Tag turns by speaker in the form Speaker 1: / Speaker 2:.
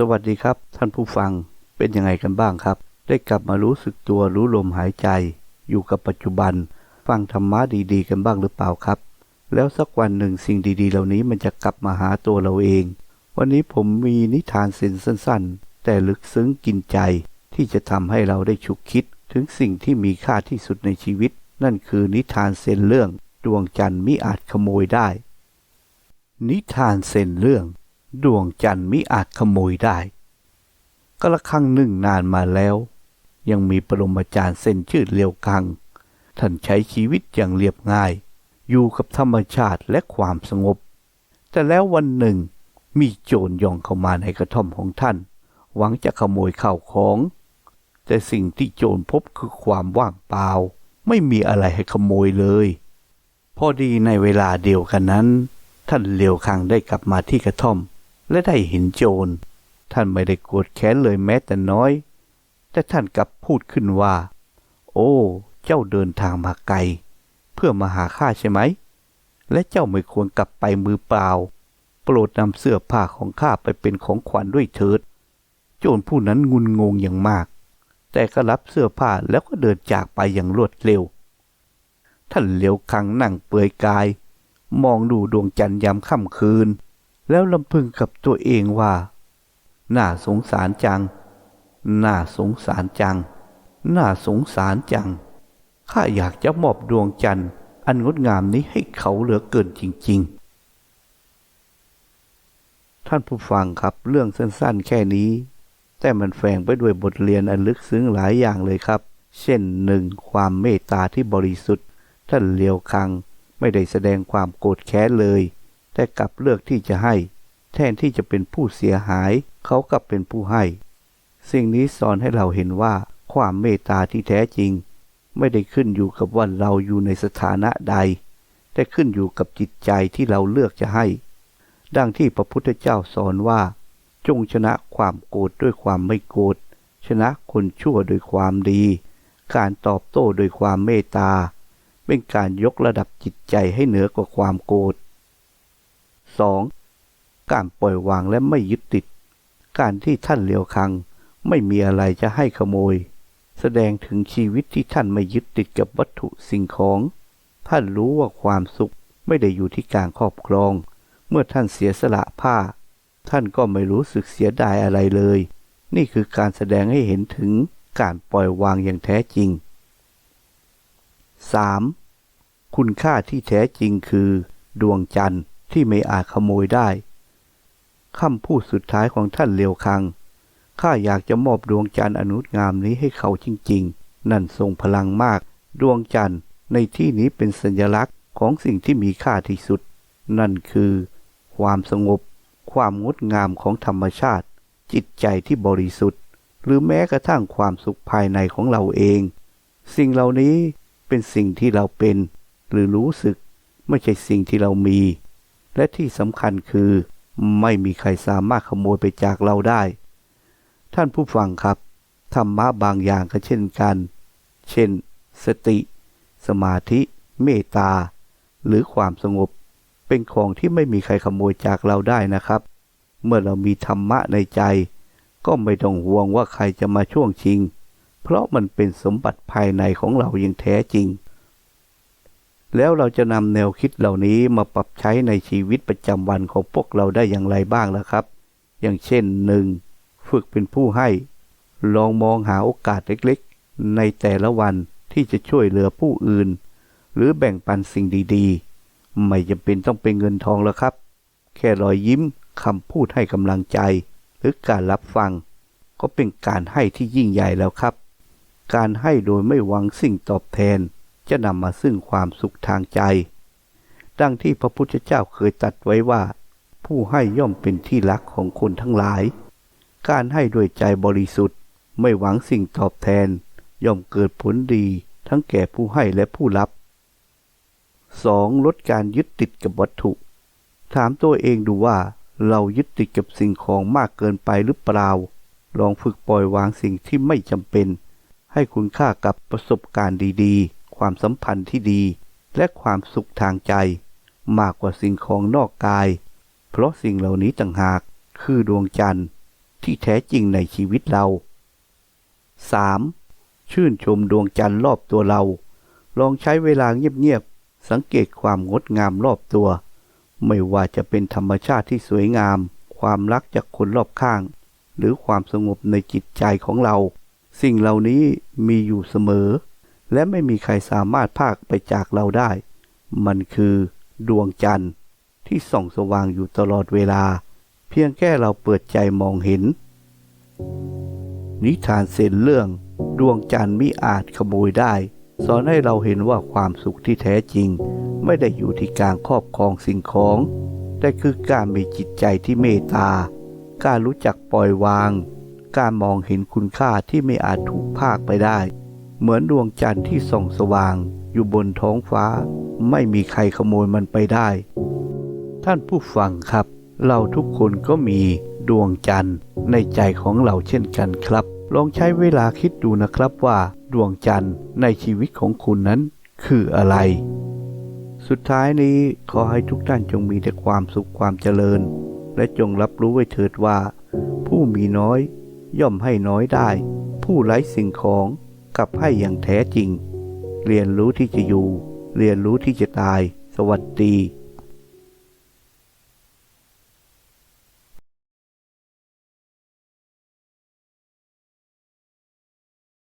Speaker 1: สวัสดีครับ ท่านผู้ฟังเป็นยังไงกันบ้างครับ ได้กลับมารู้สึกตัวรู้ลมหายใจ อยู่กับปัจจุบัน ฟังธรรมะดีๆ กันบ้างหรือเปล่าครับ แล้วสักวันหนึ่งสิ่งดีๆ เหล่านี้มันจะกลับมาหาตัวเราเอง วันนี้ผมมีนิทานเส้นสั้น ๆ แต่ลึกซึ้งกินใจ ที่จะทำให้เราได้ฉุกคิด ถึงสิ่งที่มีค่าที่สุดในชีวิต นั่นคือนิทานเส้นเรื่อง ดวงจันทร์มิอาจขโมยได้ นิทานเส้นเรื่อง ดวงจันทร์มิอาจขโมยได้ก็ละครั้งหนึ่งนานมาแล้ว ยังมีปรมาจารย์เส้นชื่อเลียวกัง ท่านใช้ชีวิตอย่างเรียบง่าย อยู่กับธรรมชาติและความสงบ แต่แล้ววันหนึ่งมีโจรย่องเข้ามาในกระท่อมของท่าน หวังจะขโมยข้าวของ แต่สิ่งที่โจรพบคือความว่างเปล่า ไม่มีอะไรให้ขโมยเลย พอดีในเวลาเดียวกันนั้น ท่านเลียวคังได้กลับมาที่กระท่อม และได้เห็นโจร ท่านไม่ได้โกรธแค้นเลยแม้แต่น้อย แต่ท่านกลับพูดขึ้นว่า โอ้ เจ้าเดินทางมาไกล เพื่อมาหาข้าใช่ไหม และเจ้าไม่ควรกลับไปมือเปล่า โปรดนำเสื้อผ้าของข้าไปเป็นของขวัญด้วยเถิด โจรผู้นั้นงุนงงอย่างมาก แต่ก็รับเสื้อผ้าแล้วก็เดินจากไปอย่างรวดเร็ว ท่านเหลียวคังนั่งเปลือยกาย มองดูดวงจันทร์ยามค่ำคืน แล้วลำพึงกับตัวเองว่า น่าสงสารจัง น่าสงสารจัง น่าสงสารจัง ข้าอยากจะมอบดวงจันทร์อันงดงามนี้ให้เขาเหลือเกินจริง ๆ ท่านผู้ฟังครับเรื่องสั้นๆ แค่นี้ แต่มันแฝงไปด้วยบทเรียนอันลึกซึ้งหลายอย่างเลยครับ เช่นหนึ่งความเมตตาที่บริสุทธิ์ ท่านเลียวคังไม่ได้แสดงความโกรธแค้นเลย แต่กลับเลือกที่จะให้ แทนที่จะเป็นผู้เสียหาย เขากลับเป็นผู้ให้ สิ่งนี้สอนให้เราเห็นว่าความเมตตาที่แท้จริง ไม่ได้ขึ้นอยู่กับว่าเราอยู่ในสถานะใด แต่ขึ้นอยู่กับจิตใจที่เราเลือกจะให้ ดังที่พระพุทธเจ้าสอนว่า จงชนะความโกรธด้วยความไม่โกรธชนะคนชั่วด้วยความดี การตอบโต้โดยความเมตตา เป็นการยกระดับจิตใจให้เหนือกว่าความโกรธ 2. การปล่อยวางและไม่ยึดติด การที่ท่านเลียวคัง ไม่มีอะไรจะให้ขโมย แสดงถึงชีวิตที่ท่านไม่ยึดติดกับวัตถุสิ่งของ ท่านรู้ว่าความสุขไม่ได้อยู่ที่การครอบครอง เมื่อท่านเสียสละผ้า ท่านก็ไม่รู้สึกเสียดายอะไรเลย นี่คือการแสดงให้เห็นถึงการปล่อยวางอย่างแท้จริง 3. คุณค่าที่แท้จริงคือ ดวงจันทร์ ที่ไม่อาจขโมยได้คำพูดสุดท้ายของท่านเลียวคัง ข้าอยากจะมอบดวงจันทร์อนุงามนี้ให้เขาจริงๆ นั่นทรงพลังมาก ดวงจันทร์ในที่นี้เป็นสัญลักษณ์ของสิ่งที่มีค่าที่สุด นั่นคือ ความสงบ ความงดงามของธรรมชาติ จิตใจที่บริสุทธิ์ หรือแม้กระทั่งความสุขภายในของเราเอง สิ่งเหล่านี้เป็นสิ่งที่เราเป็น หรือรู้สึก ไม่ใช่สิ่งที่เรามี และที่สำคัญคือ ไม่มีใครสามารถขโมยไปจากเราได้ ท่านผู้ฟังครับ ธรรมะบางอย่างก็เช่นกัน เช่น สติ สมาธิ เมตตา หรือความสงบ เป็นของที่ไม่มีใครขโมยจากเราได้นะครับ เมื่อเรามีธรรมะในใจ ก็ไม่ต้องห่วงว่าใครจะมาช่วงชิง เพราะมันเป็นสมบัติภายในของเราอย่างแท้จริง แล้วเราจะนำแนวคิดเหล่านี้มาปรับใช้ในชีวิตประจำวันของพวกเราได้อย่างไรบ้างล่ะครับ อย่างเช่นหนึ่งฝึกเป็นผู้ให้ ลองมองหาโอกาสเล็กๆ ในแต่ละวันที่จะช่วยเหลือผู้อื่น หรือแบ่งปันสิ่งดีๆ ไม่จำเป็นต้องเป็นเงินทองแล้วครับ แค่รอยยิ้มคำพูดให้กำลังใจ หรือการรับฟัง ก็เป็นการให้ที่ยิ่งใหญ่แล้วครับ การให้โดยไม่หวังสิ่งตอบแทน จะนำมาซึ่งความสุขทางใจ ดังที่พระพุทธเจ้าเคยตัดไว้ว่า ผู้ให้ย่อมเป็นที่รักของคนทั้งหลาย การให้ด้วยใจบริสุทธิ์ไม่หวังสิ่งตอบแทน ย่อมเกิดผลดีทั้งแก่ผู้ให้และผู้รับ 2. ลดการยึดติดกับวัตถุ ถามตัวเองดูว่า เรายึดติดกับสิ่งของมากเกินไปหรือเปล่า ลองฝึกปล่อยวางสิ่งที่ไม่จำเป็น ให้คุณค่ากับประสบการณ์ดีๆ ความสัมพันธ์ที่ดี และความสุขทางใจ มากกว่าสิ่งของนอกกาย เพราะสิ่งเหล่านี้ต่างหากคือดวงจันทร์ที่แท้จริงในชีวิตเรา 3. ชื่นชมดวงจันทร์รอบตัวเรา ลองใช้เวลาเงียบๆ สังเกตความงดงามรอบตัว ไม่ว่าจะเป็นธรรมชาติที่สวยงาม ความรักจากคนรอบข้าง หรือความสงบในจิตใจของเรา สิ่งเหล่านี้มีอยู่เสมอ และไม่มีใครสามารถพากไปจากเราได้ มันคือดวงจันทร์ที่ส่องสว่างอยู่ตลอดเวลา เพียงแค่เราเปิดใจมองเห็น นิทานเซนเรื่อง ดวงจันทร์มิอาจขโมยได้ สอนให้เราเห็นว่าความสุขที่แท้จริง ไม่ได้อยู่ที่การครอบครองสิ่งของ แต่คือการมีจิตใจที่เมตตา การรู้จักปล่อยวาง การมองเห็นคุณค่าที่ไม่อาจถูกพากไปได้ เหมือนดวงจันทร์ที่ส่องสว่างอยู่บนท้องฟ้า ไม่มีใครขโมยมันไปได้ ท่านผู้ฟังครับ เราทุกคนก็มีดวงจันทร์ในใจของเราเช่นกันครับ ลองใช้เวลาคิดดูนะครับว่าดวงจันทร์ในชีวิตของคุณนั้นคืออะไร สุดท้ายนี้ขอให้ทุกท่านจงมีแต่ความสุขความเจริญ และจงรับรู้ไว้เถิดว่า ผู้มีน้อยย่อมให้น้อยได้ ผู้ไร้สิ่งของ กลับให้อย่างแท้จริง เรียนรู้ที่จะอยู่ เรียนรู้ที่จะตาย สวัสดี